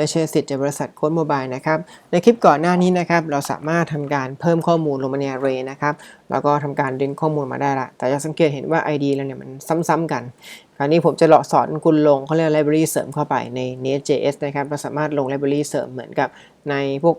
และเชสิทธิ์จากบริษัทโค้ดโมบายนะครับ ในคลิปก่อนหน้านี้นะครับ เราสามารถทำการเพิ่มข้อมูลลงมาใน array นะครับ แล้วก็ทำการดึงข้อมูลมาได้ละ แต่จะสังเกตเห็นว่า ID เราเนี่ยมันซ้ำๆกัน คราวนี้ผมจะหลอสอนคุณลงเขาเรียก library เสริมเข้าไปใน Nest.js นะครับ เราสามารถลง library เสริมเหมือนกับในพวก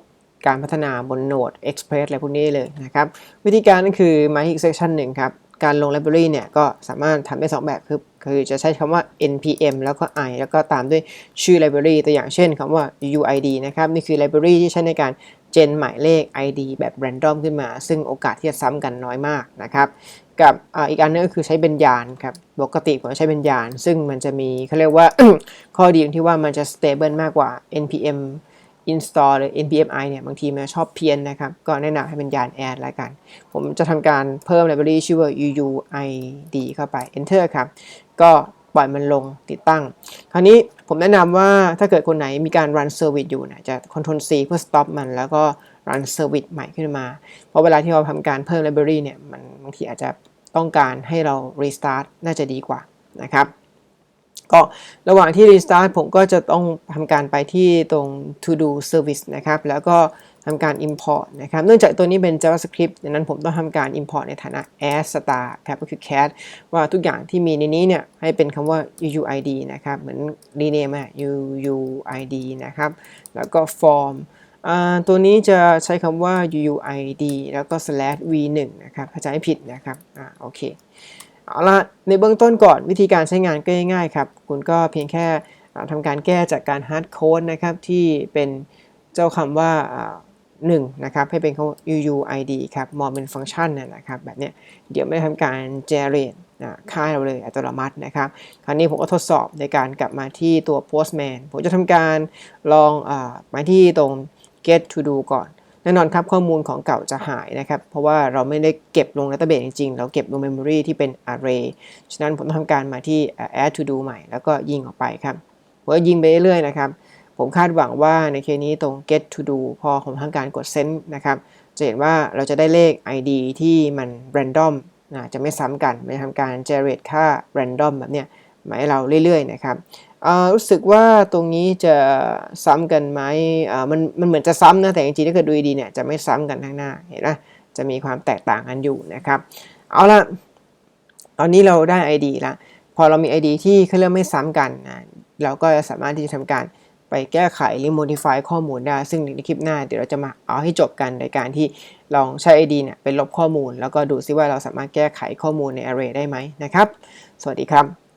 การพัฒนาบน Node Express อะไรพวกนี้เลยนะครับ วิธีการก็คือมาที่ section หนึ่งครับ การลง library เนี่ยก็สามารถทำได้ 2 แบบคือคือจะใช้คำว่า npm แล้วก็ i แล้วก็ตามด้วยชื่อ library ตัวอย่างเช่นคำว่า uuid นะครับ นี่คือ library ที่ใช้ในการ gen หมายเลข id แบบ random ขึ้นมา ซึ่งโอกาสที่จะซ้ำกันน้อยมากนะครับ กับออีกอันนึงก็คือใช้เบญญานครับ ปกติผมใช้เบญญาน ซึ่งมันจะมีเขาเรียกว่า ข้อดีตรงที่ว่ามันจะ stable มากกว่า npm install หรือ npm i เนี่ยบางทีมันชอบเพี้ยนนะครับ ก็แนะนำให้เป็นยาน add แล้วกัน ผมจะทำการเพิ่ม library ชื่อว่า uuid เข้าไป enter ครับ ก็ปล่อยมันลงติดตั้ง คราวนี้ผมแนะนำว่าถ้าเกิดคนไหนมีการ run service อยู่เนี่ยจะ control C เพื่อ stop มันแล้วก็ run service ใหม่ขึ้นมา เพราะเวลาที่เราทำการเพิ่ม library เนี่ยมันบางทีอาจจะต้องการให้เรา restart น่าจะดีกว่านะครับ ก็ระหว่างที่ restart ผมก็จะต้องทำการไปที่ตรง to do service นะครับ แล้วก็ทำการ import นะครับ เนื่องจากตัวนี้เป็น javascript ดังนั้นผมต้องทำการ import ในฐานะ as star ครับก็คือ cat ว่าทุกอย่างที่มีในนี้เนี่ยให้เป็นคำว่า uuid นะครับ เหมือน rename อะ uuid นะครับ แล้วก็ form ตัวนี้จะใช้คำว่า uuid แล้วก็ slash v1 นะครับ ถ้าจะให้ผิดนะครับ อ่า โอเค เอาละในเบื้องต้นก่อนวิธีการใช้งานก็ง่ายๆครับ คุณก็เพียงแค่อ่าทำการแก้จากการ hard code นะครับ ที่เป็นเจ้าคำว่าอ่าหนึ่งนะครับ ให้เป็นคำว่า uuid ครับมองเป็นฟังก์ชันนะครับ แบบนี้เดี๋ยวไม่ทำการ generate ค่าให้เราเลยอัตโนมัตินะครับ คราวนี้ผมก็ทดสอบในการกลับมาที่ตัว postman ผมจะทำการลองอมาที่ตรง get to do ก่อน แน่นอนครับข้อมูลของเก่าจะหายนะครับ เพราะว่าเราไม่ได้เก็บลง database จริงๆ เราเก็บลง memory ที่เป็น array ฉะนั้นผมต้องทำการมาที่ add to do ใหม่ แล้วก็ยิงออกไปครับผมก็ยิงไปเรื่อยๆนะครับ ผมคาดหวังว่าในเคสนี้ตรง get to do พอผมทำการกด send นะครับ จะเห็นว่าเราจะได้เลข ID ที่มัน random นะจะไม่ซ้ำกันไม่ทำการ generate ค่า random แบบเนี้ย มาให้เราเรื่อยๆนะครับอ่ารู้สึกว่าตรงนี้จะซ้ำกันไหมอ่ามันมันเหมือนจะซ้ำนะแต่จริงๆถ้าเกิดดูดีเนี่ยจะไม่ซ้ำกันข้างหน้าเห็นไหมจะมีความแตกต่างกันอยู่นะครับ เอาละตอนนี้เราได้ ID ละพอเรามี ID ที่เขาเรียกไม่ซ้ำกันนะเราก็สามารถที่จะทำการไปแก้ไขหรือ modify ข้อมูลได้ ซึ่งในคลิปหน้าเดี๋ยวเราจะมาเอาให้จบกันโดยการที่ลองใช้ ID เนี่ยไปลบข้อมูล แล้วก็ดูซิว่าเราสามารถแก้ไขข้อมูลใน array ได้ไหมนะครับ สวัสดีครับ